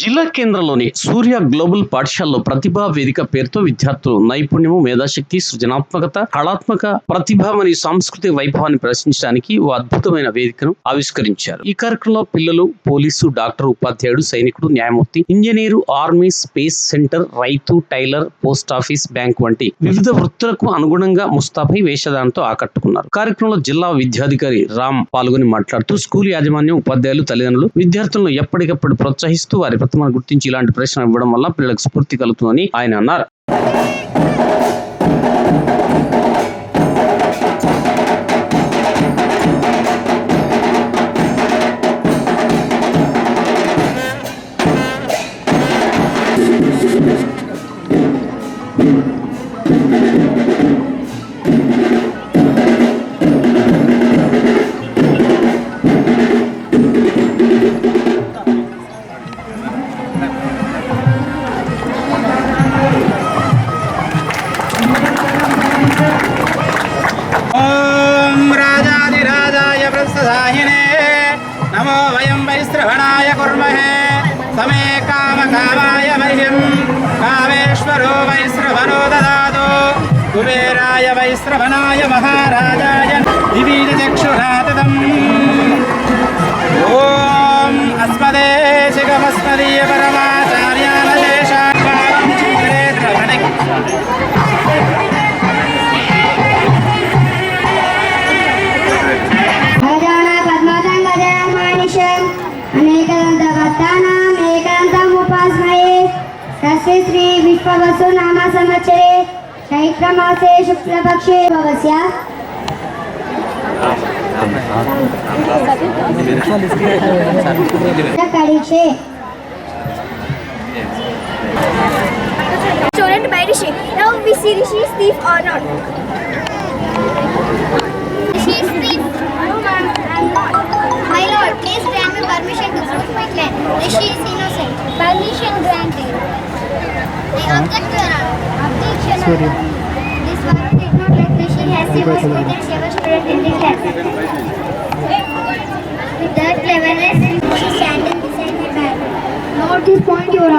జిల్లా కేంద్రంలోని సూర్య గ్లోబల్ పాఠశాలలో ప్రతిభా వేదిక పేరుతో విద్యార్థులు నైపుణ్యము మేధాశక్తి సృజనాత్మకత కళాత్మక ప్రతిభ మరియు సాంస్కృతిక వైభవాన్ని ప్రదర్శించడానికి ఓ అద్భుతమైన వేదికను ఆవిష్కరించారు. ఈ కార్యక్రమంలో పిల్లలు పోలీసు డాక్టర్ ఉపాధ్యాయుడు సైనికుడు న్యాయమూర్తి ఇంజనీరు ఆర్మీ స్పేస్ సెంటర్ రైతు టైలర్ పోస్ట్ ఆఫీస్ బ్యాంక్ వంటి వివిధ వృత్తులకు అనుగుణంగా ముస్తాఫై వేషధారంతో ఆకట్టుకున్నారు. కార్యక్రమంలో జిల్లా విద్యాధికారి రామ్ పాల్గొని మాట్లాడుతూ స్కూల్ యాజమాన్యం ఉపాధ్యాయులు తల్లిదండ్రులు విద్యార్థులను ఎప్పటికప్పుడు ప్రోత్సహిస్తూ వారి ప్రతిభను గుర్తించి ఇలాంటి ప్రశ్న ఇవ్వడం వల్ల పిల్లలకు స్ఫూర్తి కలుగుతుందని ఆయన అన్నారు. महाराजाय दिवीजचक्षुराततम् ॐ अस्मदे शिखमस्मदीय चैत्रमासे शुक्लपक्षे भवस्य करीक्षे Student by Rishi. Now we see Rishi's thief or not. Rishi is thief. No ma'am, I'm not. My lord, please grant me permission to prove my claim. Rishi is innocent. Permission granted. I object to your honor. Objection. Sorry. Warrant did she standing beside your.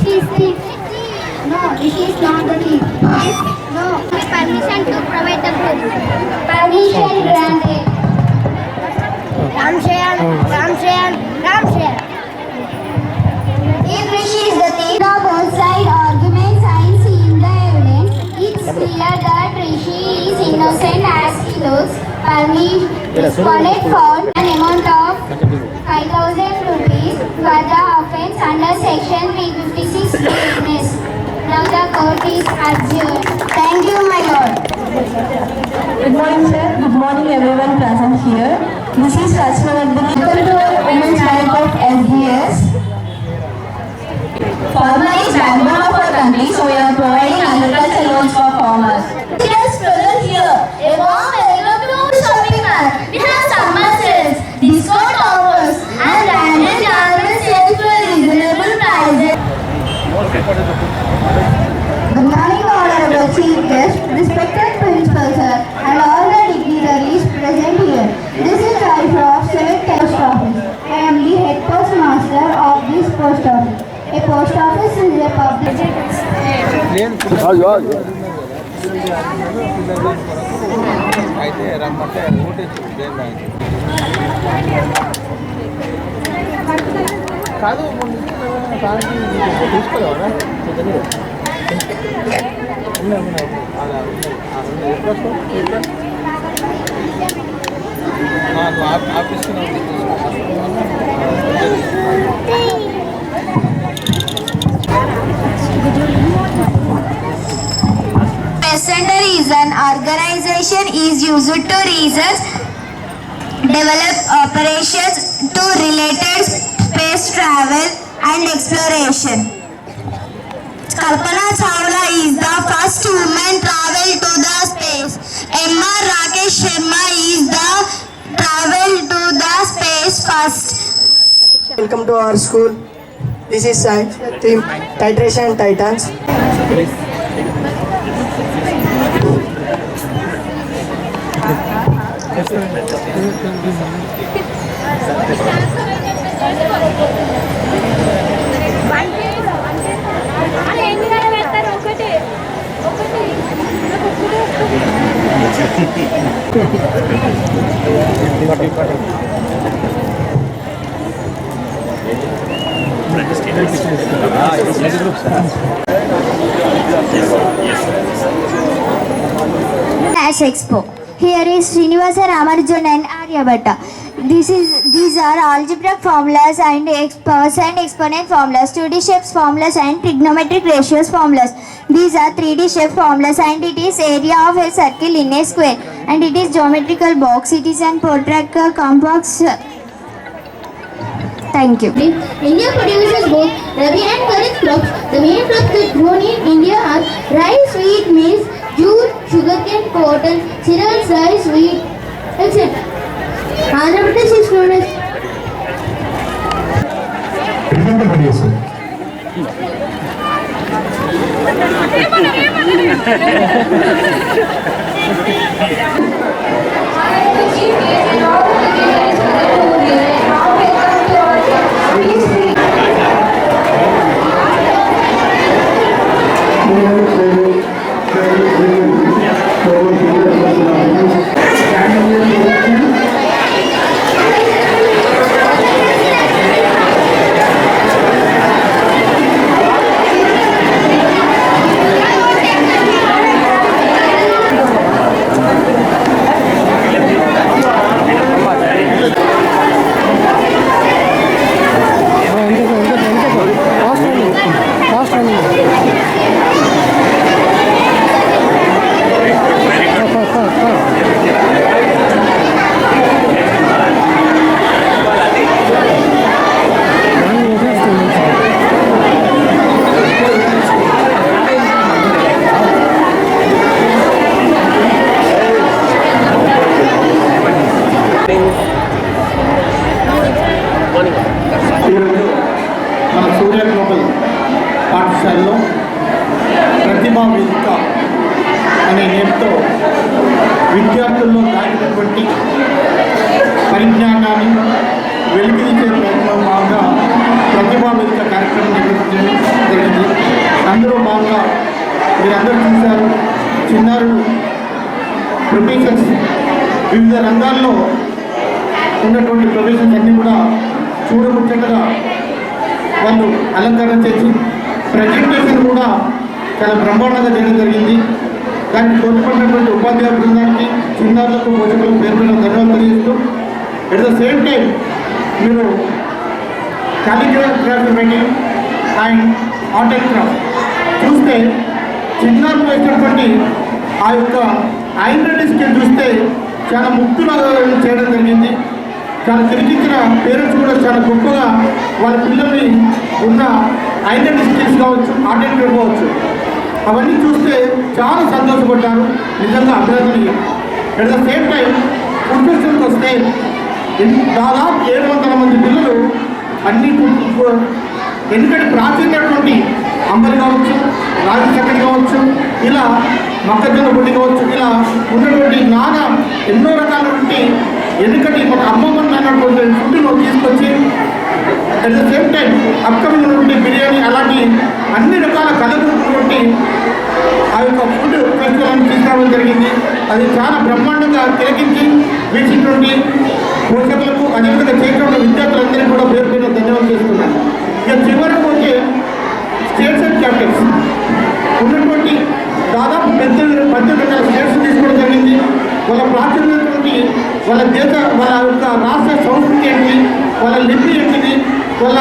She. No, is not no. Permission to provide the. Permission granted. Ram Shayan, Ram Shayan, Ram Shayan. If Rishi is the thief, Permission is for an amount of 5,000 rupees for the offence under section 356 business. Now the court is adjourned. Thank you, my lord. Good morning, sir. Good morning, everyone present here. This is Rachna Nandini. Welcome to our Women's Night of SGS. Farmer is backbone of our country, so we are providing agriculture loans for farmers. Yes, present here. A warm Good morning, honorable chief guest, respected principal sir, and all the dignitaries present here. This is Raifra of Civic Post Office. I am the head postmaster of this post office. A post office is a public. అయితే రమ్మంటే ఓటేసి కాదు an organization is used to research, develop operations to related space travel and exploration. Kalpana Chawla is the first woman travel to the space. MR Rakesh Sharma is the travel to the space first. Welcome to our school. This is science team titration titans. Thank you. Ash Expo. Here is Srinivasa Ramanujan and Aryabhatta. This is these are algebraic formulas and ex- powers and exponent formulas, 2D shapes formulas and trigonometric ratios formulas. These are 3D shape formulas and it is area of a circle in a square and it is geometrical box. It is an protractor complex. Thank you. India produces both Rabi and Kharif crops. The main crops that grown in India are rice, wheat, maize, jute, sugarcane, cotton, cereals, rice, wheat, etc. Andhra Pradesh is known as Remember producer. ఈరోజు ప్రతిభా కార్యక్రమం నిర్వహించడం జరిగింది. అందులో భాగంగా మీరందరూ చూశారు చిన్నారులు professions వివిధ రంగాల్లో ఉన్నటువంటి ప్రొఫెషన్స్ అన్నీ కూడా చూడముచ్చటగా వాళ్ళు అలంకరణ చేసి ప్రజెంటేషన్ కూడా చాలా బ్రహ్మాండంగా చేయడం జరిగింది. దానికి తోడ్పడినటువంటి ఉపాధ్యాయ బృందానికి చిన్నారులకు పోషకులకు పేరు మీద ధన్యవాదాలు తెలియజేస్తూ ఎట్ ద సేమ్ టైం మీరు క్యాలిక్యులర్ craft making and art and craft చూస్తే చిన్నారులు వేసినటువంటి ఆ యొక్క ఐడెంటిటీ స్కిల్ చూస్తే చాలా ముక్తులు చేయడం జరిగింది. చాలా తిరిగించిన పేరెంట్స్ కూడా చాలా గొప్పగా వాళ్ళ పిల్లల్ని ఉన్న ఐడెంటిటీ స్కిల్స్ కావచ్చు ఆర్ట్ అండ్ క్రాఫ్ట్ కావచ్చు అవన్నీ చూస్తే చాలా సంతోషపడ్డారు. నిజంగా అభినందనీయం. అట్ ద సేమ్ టైం ప్రొఫెషన్కి వస్తే దాదాపు ఏడు వందల మంది పిల్లలు అన్ని ఎందుకంటే ప్రాచీనటువంటి అంబలి కావచ్చు రాగి చక్కటి కావచ్చు ఇలా మొక్కజొన్న పొడి కావచ్చు ఇలా ఉన్నటువంటి నానా ఎన్నో రకాలటువంటి ఎందుకంటే మన అమ్మమ్మ అన్నటువంటి ఫుడ్ను తీసుకొచ్చి at the same time upcoming ఉన్నటువంటి బిర్యానీ అలాంటి అన్ని రకాల కలగలున్నటువంటి ఆ యొక్క ఫుడ్ ఫెస్టివల్ని తీసుకురావడం జరిగింది. అది చాలా బ్రహ్మాండంగా తిలకించి వీక్షించినటువంటి పోషకులకు అదేవిధంగా చేసిన విద్యార్థులందరికీ కూడా పేరు పేరు ధన్యవాదాలు చేస్తున్నాను. ఇక చివరికి వచ్చే స్టేట్స్ అండ్ క్యాపిటల్స్. ఉన్నటువంటి దాదాపు పెద్ద పద్దెనిమిది రకాల స్టేట్స్ తీసుకోవడం జరిగింది. వాళ్ళ ప్రాచుర్యమైనటువంటి వాళ్ళ దేశ వాళ్ళ యొక్క రాష్ట్ర సంస్కృతి ఏంటి? వాళ్ళ లిపి ఏంటిది? వాళ్ళ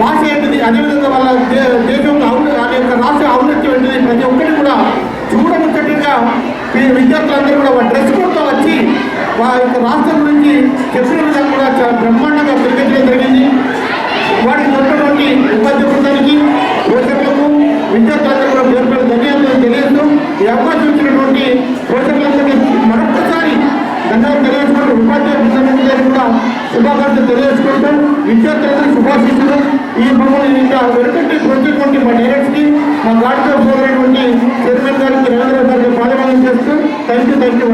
భాష ఏంటిది? అదేవిధంగా వాళ్ళ దే- దేశంలో ఔన్న వాళ్ళ యొక్క రాష్ట్ర ఔన్నత్యం ఏంటిది? ప్రతి ఒక్కటి కూడా చూడముచ్చటగా విద్యార్థులందరూ కూడా డ్రెస్ వారి యొక్క రాష్ట్రం నుంచి చెప్పిన విధంగా కూడా చాలా బ్రహ్మాండంగా తిరిగించడం జరిగింది. వారికి ఉన్నటువంటి ఉపాధి బృందానికి పోషకులకు విద్యార్థులందరూ కూడా పేరు ధన్యవాదాలు తెలియజేస్తూ ఈ అవకాశం ఇచ్చినటువంటి పోషకులందరికీ మరొకసారి ధన్యవాదాలు తెలియజేసుకుంటూ ఉపాధ్యాయ బృందానికి కూడా శుభాకాంక్షలు తెలియజేసుకుంటూ విద్యార్థులందరూ శుభాశిస్తులు. ఈ మమ్మల్ని ఇంకా వెనుకంటి వచ్చినటువంటి మా డైరెక్ట్కి మా గాడితో సోదరైనటువంటి చైర్మన్ గారికి రవీంద్ర గారికి పాదవాదం చేస్తూ thank you thank you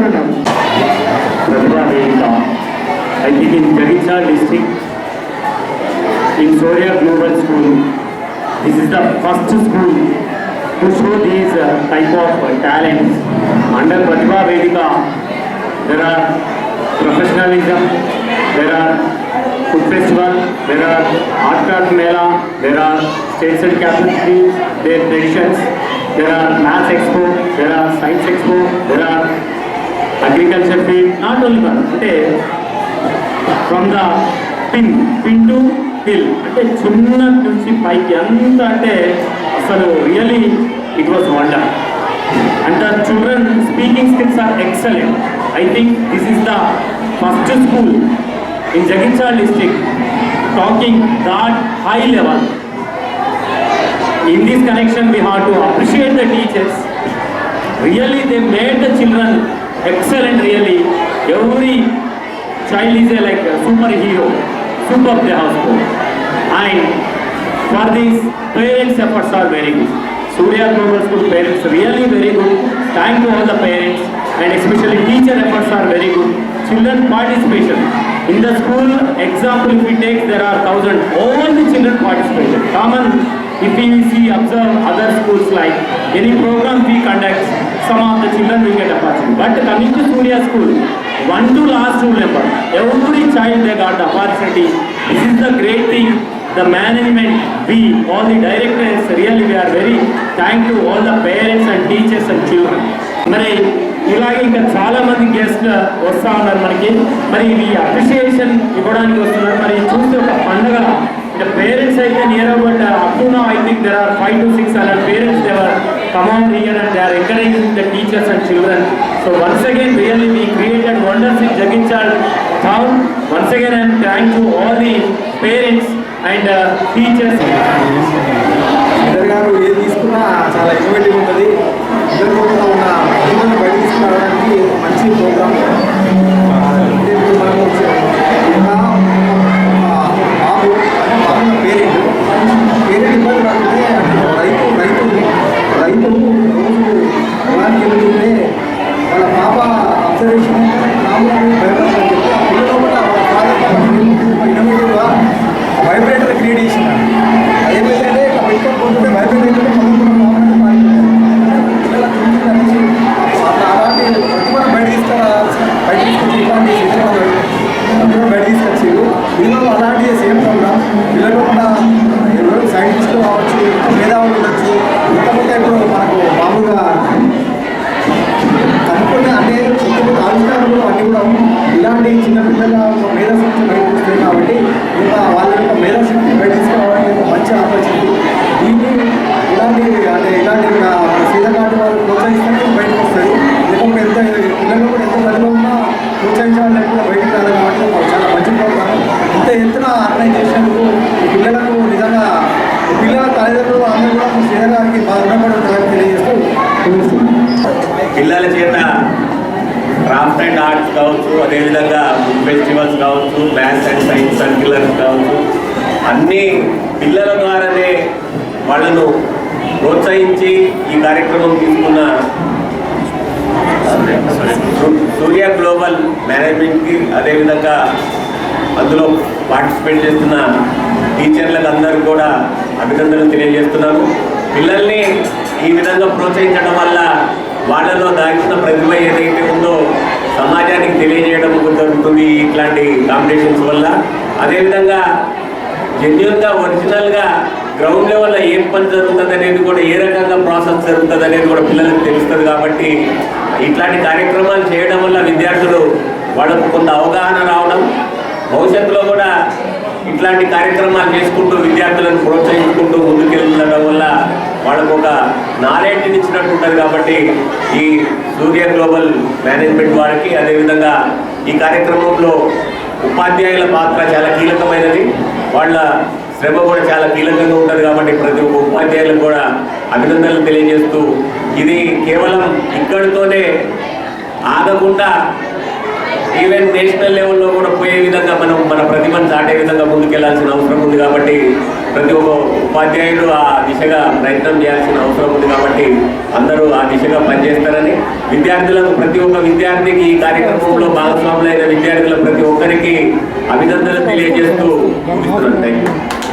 in Jaginsar district, in Soria Global School. This is the first school to show these uh, type of uh, talents. Under Pratibha Vedika, there are professionalism, there are food festival, there are art craft mela, there are states and capitals, their traditions, there are maths expo, there are science expo, there are agriculture field, not only one, అంటే from the pin pin to hill అంటే చిన్న నుంచి పైకి అంత అంటే అసలు really it was wonder and the children speaking skills are excellent I think this is the first school in Jagtial district talking that high level in this connection we have to appreciate the teachers really they made the children excellent really every child is a like a superhero super they have scored. and for these parents efforts are very good surya global school parents really very good thank to all the parents and especially teacher efforts are very good children participation in the school example if we take there are thousand all the children participation common if we see observe other schools like any program we conduct some of the children will get opportunity but coming to surya school one to last room number every child they got the opportunity this is the great thing the management B all the directors really we are very thank you all the parents and teachers and children మరి ఇలాగే ఇంకా చాలా మంది guest వస్తా ఉన్నారు మనకి. మరి ఇవి అప్రిషియేషన్ ఇవ్వడానికి వస్తున్నారు. మరి చూస్తే ఒక పండుగ. ఇంకా పేరెంట్స్ అయితే నియర్ అబౌట్ అప్పుడు I think there are five to six and parents they were come and here and they are encouraging the teachers and children so once again really we create in Jagtial town once again and thank to all the parents and teachers ఇద్దరు గారు ఏది తీసుకున్నా చాలా innovative ఉంటుంది. ఇద్దరు కూడా ఉన్న బయట తీసుకురావడానికి మంచి ప్రోగ్రామ్ Hello. అదేవిధంగా అందులో పార్టిసిపేట్ చేస్తున్న టీచర్లకు అందరూ కూడా అభినందనలు తెలియజేస్తున్నాను. పిల్లల్ని ఈ విధంగా ప్రోత్సహించడం వల్ల వాళ్ళలో దాగిన ప్రతిభ ఏదైతే ఉందో సమాజానికి తెలియజేయడం జరుగుతుంది ఇట్లాంటి కాంపిటీషన్స్ వల్ల. అదేవిధంగా జెన్యున్గా ఒరిజినల్గా గ్రౌండ్ లెవెల్లో ఏం పని జరుగుతుంది అనేది కూడా ఏ రకంగా ప్రాసెస్ జరుగుతుంది అనేది కూడా పిల్లలకు తెలుస్తుంది కాబట్టి ఇట్లాంటి కార్యక్రమాలు చేయడం వల్ల విద్యార్థులు వాళ్ళకు కొంత అవగాహన రావడం భవిష్యత్తులో కూడా ఇట్లాంటి కార్యక్రమాలు చేసుకుంటూ విద్యార్థులను ప్రోత్సహించుకుంటూ ముందుకెళ్ళడం వల్ల వాళ్ళకు ఒక నాలెడ్జ్ని ఇచ్చినట్టు ఉంటుంది కాబట్టి ఈ సూర్య గ్లోబల్ మేనేజ్మెంట్ వారికి అదేవిధంగా ఈ కార్యక్రమంలో ఉపాధ్యాయుల పాత్ర చాలా కీలకమైనది. వాళ్ళ శ్రమ కూడా చాలా కీలకంగా ఉంటుంది కాబట్టి ప్రతి ఒక్క ఉపాధ్యాయులకు కూడా అభినందనలు తెలియజేస్తూ ఇది కేవలం ఇక్కడితోనే ఆగకుండా ఈవెన్ నేషనల్ లెవెల్లో కూడా పోయే విధంగా మనం మన ప్రతిభను దాటే విధంగా ముందుకెళ్ళాల్సిన అవసరం ఉంది కాబట్టి ప్రతి ఒక్క ఉపాధ్యాయులు ఆ దిశగా ప్రయత్నం చేయాల్సిన అవసరం ఉంది కాబట్టి అందరూ ఆ దిశగా పనిచేస్తారని విద్యార్థులకు ప్రతి ఒక్క విద్యార్థికి ఈ కార్యక్రమంలో భాగస్వాములైన విద్యార్థుల ప్రతి ఒక్కరికి అభినందనలు తెలియజేస్తూ ముగిస్తున్నాను. Thank you